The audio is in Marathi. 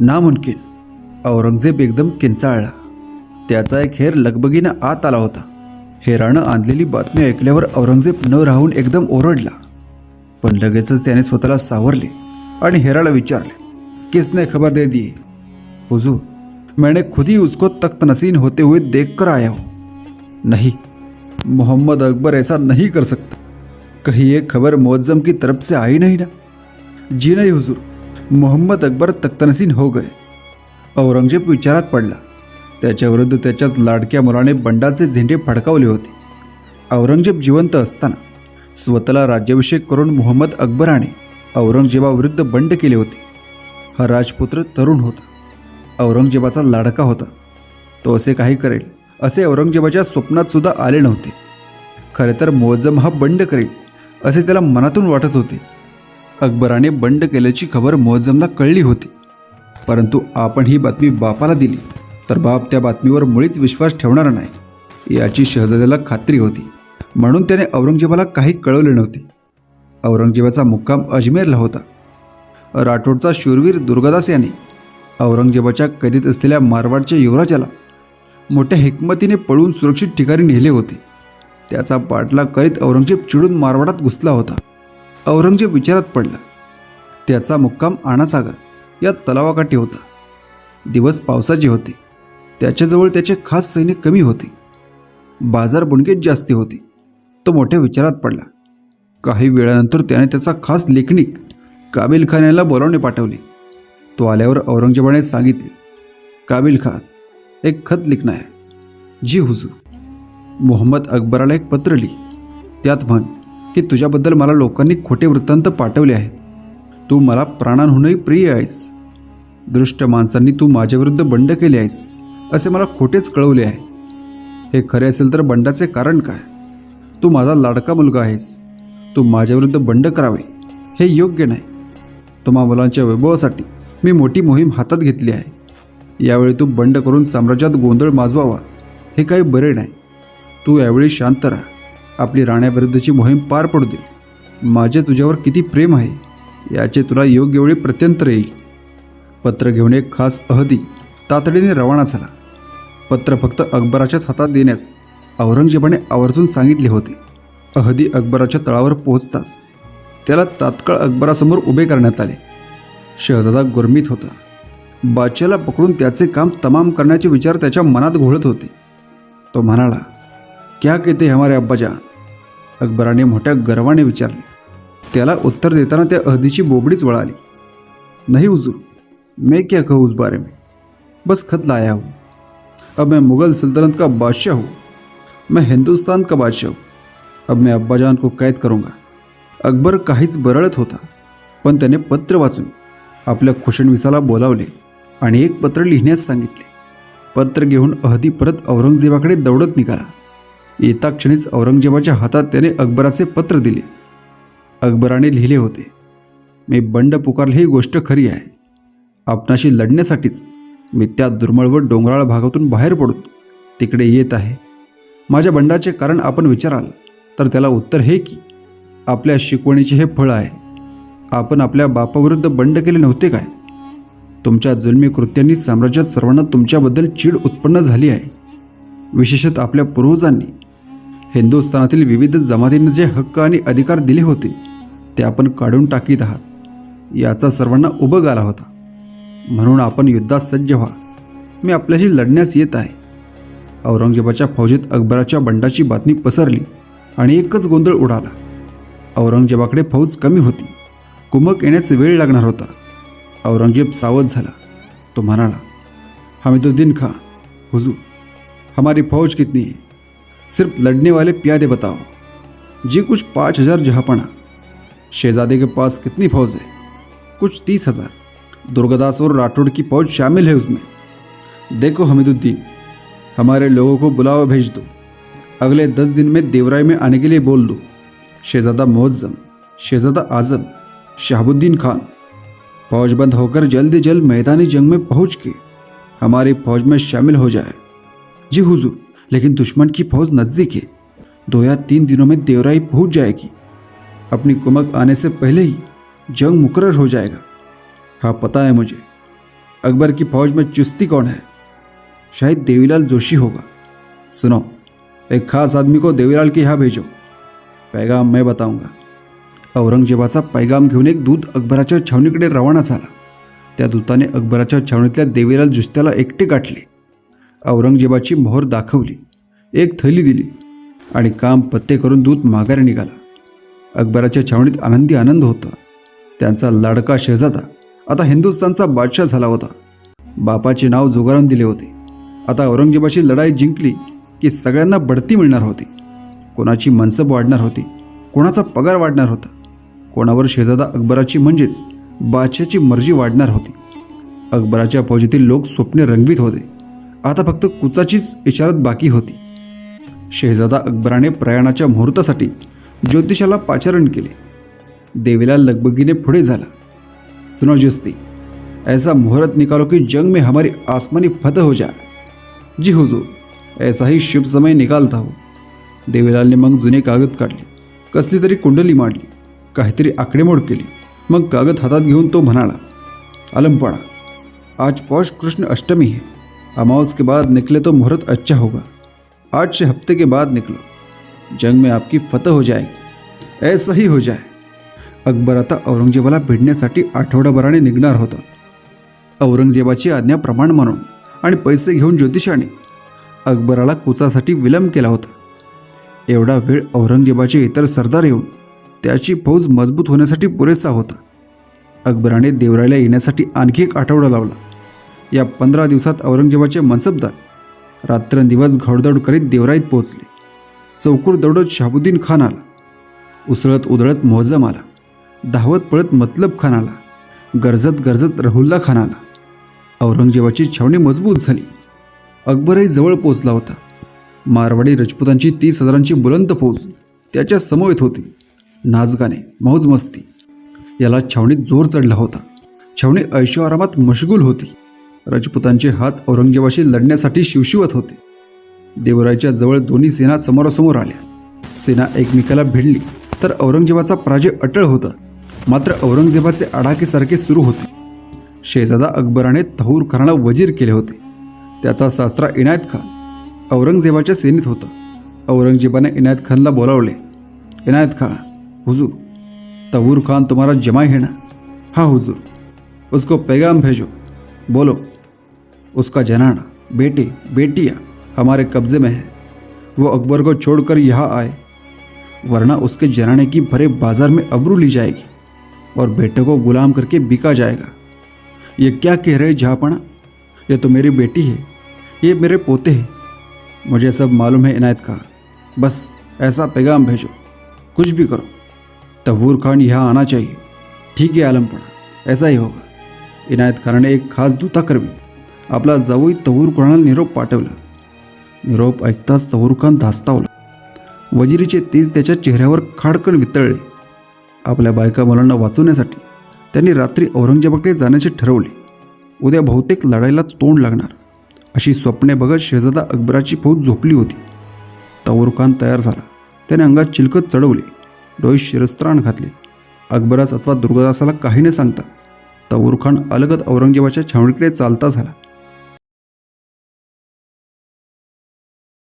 नामुमकिन औरंगजेब एकदम किंचाळला. त्याचा एक हेर लगबगीनं आत आला होता. हेरानं आणलेली बातमी ऐकल्यावर औरंगजेब न राहून एकदम ओरडला. पण लगेचच त्याने स्वतःला सावरले आणि हेराला विचारले किसने खबर दे दी? हुजूर मैंने खुद ही उसको तख्त नसीन होते हुए देख कर आया हूँ. नहीं मोहम्मद अकबर ऐसा नहीं कर सकता। कहीं ये खबर मुअज्जम की तरफ से आई नहीं ना? जी नहीं हुजूर मोहम्मद अकबर तख्तनसीन हो गए. औरंगजेब विचारात पडला. त्याच्याविरुद्ध त्याच्याच लाडक्या मुलाने बंडाचे झेंडे फडकावले होते. औरंगजेब जिवंत असताना स्वतःला राज्याभिषेक करून मोहम्मद अकबराने औरंगजेबाविरुद्ध बंड केले होते. हा राजपुत्र तरुण होता. औरंगजेबाचा लाडका होता. तो असे काही करेल असे औरंगजेबाच्या स्वप्नातसुद्धा आले नव्हते. खरे तर मोजम हा बंड करेल असे त्याला मनातून वाटत होते. अकबराने बंड केल्याची खबर मोहजमला कळली होती. परंतु आपण ही बातमी बापाला दिली तर बाप त्या बातमीवर मुळीच विश्वास ठेवणार नाही याची शहजाद्याला खात्री होती. म्हणून त्याने औरंगजेबाला काही कळवले नव्हते. औरंगजेबाचा मुक्काम अजमेरला होता. राठोडचा शूरवीर दुर्गादास याने औरंगजेबाच्या कैदेत असलेल्या मारवाडच्या युवराजाला मोठ्या हिकमतीने पळून सुरक्षित ठिकाणी नेले होते. त्याचा पाठलाग करीत औरंगजेब चिडून मारवाडात घुसला होता. औरंगजेब विचारात पडला. त्याचा मुक्काम आणासागर या तलावाकाठी होता. दिवस पावसाचे होते. त्याच्याजवळ त्याचे खास सैनिक कमी होते. बाजार बुणकेच जास्ती होते. तो मोठ्या विचारात पडला. काही वेळानंतर त्याने त्याचा खास लेखनिक काबिल खान याला बोलावणे पाठवले. तो आल्यावर औरंगजेबाने सांगितले काबिल खान एक खत लिखणं आहे. जी हुजूर मोहम्मद अकबराला एक पत्र लिही. त्यात म्हण की तुझ्याबद्दल मला लोकांनी खोटे वृत्तांत पाठवले आहेत. तू मला प्राणांहूनही प्रिय आहेस. दृष्ट माणसांनी तू माझ्याविरुद्ध बंड केले आहेस असे मला खोटेच कळवले आहे. हे खरे असेल तर बंडाचे कारण काय? तू माझा लाडका मुलगा आहेस. तू माझ्याविरुद्ध बंड करावे हे योग्य नाही. तुम्हा मुलांच्या वैभवासाठी मी मोठी मोहीम हातात घेतली आहे. यावेळी तू बंड करून साम्राज्यात गोंधळ माजवावा हे काही बरे नाही. तू यावेळी शांत राहा. आपली राण्याविरुद्धची मोहीम पार पडू दे. माझे तुझ्यावर किती प्रेम आहे याचे तुला योग्य वेळी प्रत्यंतर येईल. पत्र घेऊन एक खास अहदी तातडीने रवाना झाला. पत्र फक्त अकबराच्याच हातात देण्यास औरंगजेबाने आवर्जून सांगितले होते. अहदी अकबराच्या तळावर पोहोचताच त्याला तात्काळ अकबरासमोर उभे करण्यात आले. शहजादा गुरमीत होता. बादशाला पकडून त्याचे काम तमाम करण्याचे विचार त्याच्या मनात घोळत होते. तो म्हणाला क्या कहते हमारे अब्बाजान? अकबराने मोठ्या गर्वाने विचारले. त्याला उत्तर देताना त्या अहदीची बोबडीच वळाली. नहीं हुजूर मैं क्या कहूँ उस बारे में? बस खत लाया हूँ. अब मैं मुग़ल सल्तनत का बादशाह हूँ. मैं हिंदुस्तान का बादशाह हूँ. अब मैं अब्बाजान को कैद करूँगा. अकबर काहीच बरळत होता पण त्याने पत्र वाचून आपल्या खुशणविसाला बोलावले आणि एक पत्र लिहिण्यास सांगितले. पत्र घेऊन अहदी परत औरंगजेबाकडे दौडत निघाला. येता क्षणीच औरंगजेबाच्या हातात त्याने अकबराचे पत्र दिले. अकबराने लिहिले होते मी बंड पुकारली ही गोष्ट खरी आहे. आपणाशी लढण्यासाठीच मी त्या दुर्मळ व डोंगराळ भागातून बाहेर पडून तिकडे येत आहे. माझ्या बंडाचे कारण आपण विचाराल तर त्याला उत्तर हे की आपल्या शिकवणीचे हे फळ आहे. आपण आपल्या बापाविरुद्ध बंड केले नव्हते काय? तुमच्या जुलमी कृत्यांनी साम्राज्यात सर्वांना तुमच्याबद्दल चीड उत्पन्न झाली आहे. विशेषत आपल्या पूर्वजांनी हिंदुस्थानातील विविध जमातींना जे हक्क आणि अधिकार दिले होते ते आपण काढून टाकीत आहात. याचा सर्वांना उभग आला होता. म्हणून आपण युद्धात सज्ज व्हा. मी आपल्याशी लढण्यास येत आहे. औरंगजेबाच्या फौजेत अकबराच्या बंडाची बातमी पसरली आणि एकच गोंधळ उडाला. औरंगजेबाकडे फौज कमी होती. कुमक येण्यास वेळ लागणार होता. औरंगजेब सावध झाला. तो म्हणाला हमीदुद्दीन खा हुजूर हमारी फौज कितनी है? सिर्फ़ लड़ने वाले प्यादे बताओ जी कुछ पाँच हज़ार जहाँपना शहजादे के पास कितनी फौज है? कुछ तीस हज़ार। दुर्गादास और राठौड़ की फौज शामिल है उसमें। देखो हमीदुद्दीन, हमारे लोगों को बुलावा भेज दो। अगले दस दिन में देवराय में आने के लिए बोल दो। शहजादा मुअज्जम, शहजादा आज़म, शहाबुद्दीन खान। फौज बंद होकर जल्द जल्द मैदानी जंग में पहुँच के हमारी फौज में शामिल हो जाए। जी हुजूर लेकिन दुश्मन की फौज नज़दीक है। दो या तीन दिनों में देवराई पहुँच जाएगी। अपनी कुमक आने से पहले ही जंग मुकर्र हो जाएगा। हाँ पता है मुझे, अकबर की फौज में चुस्ती कौन है? शायद देवीलाल जोशी होगा। सुनो, एक खास आदमी को देवीलाल के यहाँ भेजो। पैगाम मैं बताऊँगा। औरंगजेबाचा पैगाम घेऊन एक दूत अकबराच्या छावणीकडे रवाना झाला। त्या दूताने अकबराच्या छावणीतल्या देवीलाल जुस्त्याला एकटे गाठले। औरंगजेबाची मोहर दाखवली एक थैली दिली आणि काम पत्ते करून दूत माघारी निघाला. अकबराच्या छावणीत आनंदी आनंद होता. त्यांचा लाडका शहजादा आता हिंदुस्थानचा बादशाह झाला होता. बापाचे नाव जुगारून दिले होते. आता औरंगजेबाची लढाई जिंकली की सगळ्यांना बढती मिळणार होती. कोणाची मनसब वाढणार होती कोणाचा पगार वाढणार होता. कोणावर शेजादा अकबराची म्हणजेच बादशाची मर्जी वाढणार होती. अकबराच्या फौजेतील लोक स्वप्ने रंगवीत होते. आता फक्त कुचाचीच इशारत बाकी होती. शेहजादा अकबराने प्रयाणाच्या मुहूर्तासाठी ज्योतिषाला पाचारण केले. देवीला लगबगीने पुढे झाला. सुनो जुस्ती ऐसा मुहूर्त निकालो की जंग में हमारी आसमानी फतह हो जाए. जी हुजूर ऐसा ही शुभ समय निकालता हो। देवीलालने मग जुने कागद काढले. कसली तरी कुंडली मांडली. काहीतरी आकडेमोड केली. मग कागद हातात घेऊन तो म्हणाला आलमपाडा आज पौष कृष्ण अष्टमी आहे अमावस के बाद निकले तो मुहूर्त अच्छा होगा। आज से हफ्ते के बाद निकलो। जंग में आपकी फतह हो जाएगी। ऐसा ही हो जाए। अकबर आता औरंगजेबाला भिडण्यासाठी आठवडाभराने निघणार होता। औरंगजेबाची आज्ञा प्रमाण मानून आणि पैसे घेऊन ज्योतिषाने अकबराला कुचासाठी विलंब केला होता। एवढा वेळ औरंगजेबाचे इतर सरदार येऊन त्याची फौज मजबूत होण्यासाठी पुरेसा होता। अकबराने देवरायला येण्यासाठी आणखी एक आठवडा लावला। या पंधरा दिवसात औरंगजेबाचे मनसबदार रात्रंदिवस घोडदौड करीत देवराईत पोहोचले. चौकूर दौडत शहाबुद्दीन खान आला. उसळत उधळत मोहजम आला. धावत पळत मतलब खान आला. गरजत गरजत रहुल्ला खान आला. औरंगजेबाची छावणी मजबूत झाली. अकबरही जवळ पोचला होता. मारवाडी रजपूतांची तीस हजारांची बुलंद फौज त्याच्या समवेत होती. नाचगाणे मौज मस्ती याला छावणीत जोर चढला होता. छावणी ऐशोआरामात मशगूल होती. राजपुतांचे हात औरंगजेबाशी लढण्यासाठी शिवशिवत होते. देवरायच्या जवळ दोन्ही सेना समोरासमोर आल्या. सेना एकमेकाला भिडली तर औरंगजेबाचा पराजय अटळ होता. मात्र औरंगजेबाचे आडाकेसारखे सुरू होते. शेजादा अकबराने तहूर खानाला वजीर केले होते. त्याचा सासरा इनायत खान औरंगजेबाच्या सेनेत होता. औरंगजेबाने इनायत खानला बोलावले इनायत खान हुजूर तहूर खान तुम्हारा जमा घेणार ना? हुजूर उसको पैगाम भेजो बोलो उसका जनाना, बेटे, बेटियाँ हमारे कब्जे में है। वो अकबर को छोड़कर यहाँ आए। वरना उसके जनाने की भरे बाज़ार में अबरू ली जाएगी और बेटे को गुलाम करके बिका जाएगा। ये क्या कह रहे जहाँपना ये तो मेरी बेटी है। ये मेरे पोते हैं। मुझे सब मालूम है इनायत खान। बस ऐसा पैगाम भेजो। कुछ भी करो। तवूर खान यहाँ आना चाहिए। ठीक आहे आलमपणा ऐसा ही होगा। इनायत खान ने एक खास दूता करवी आपला जावई तहूर निरोप पाठवला? निरोप ऐकताच तहूर खान धास्तावला. वजिरीचे तेज त्याच्या चेहऱ्यावर खाडकन वितळले. आपल्या बायका मुलांना वाचवण्यासाठी त्यांनी रात्री औरंगजेबाकडे जाण्याचे ठरवले. उद्या बहुतेक लढाईला तोंड लागणार. अशी स्वप्ने बघत शेजादा अकबराची फौज झोपली होती. तवूर खान तयार झाला. त्याने अंगात चिलकत चढवले. डोळे शिरस्त्राण घातले. अकबरास अथवा दुर्गदासाला काही न सांगता तवूर खान अलगद औरंगजेबाच्या छावणीकडे चालता झाला.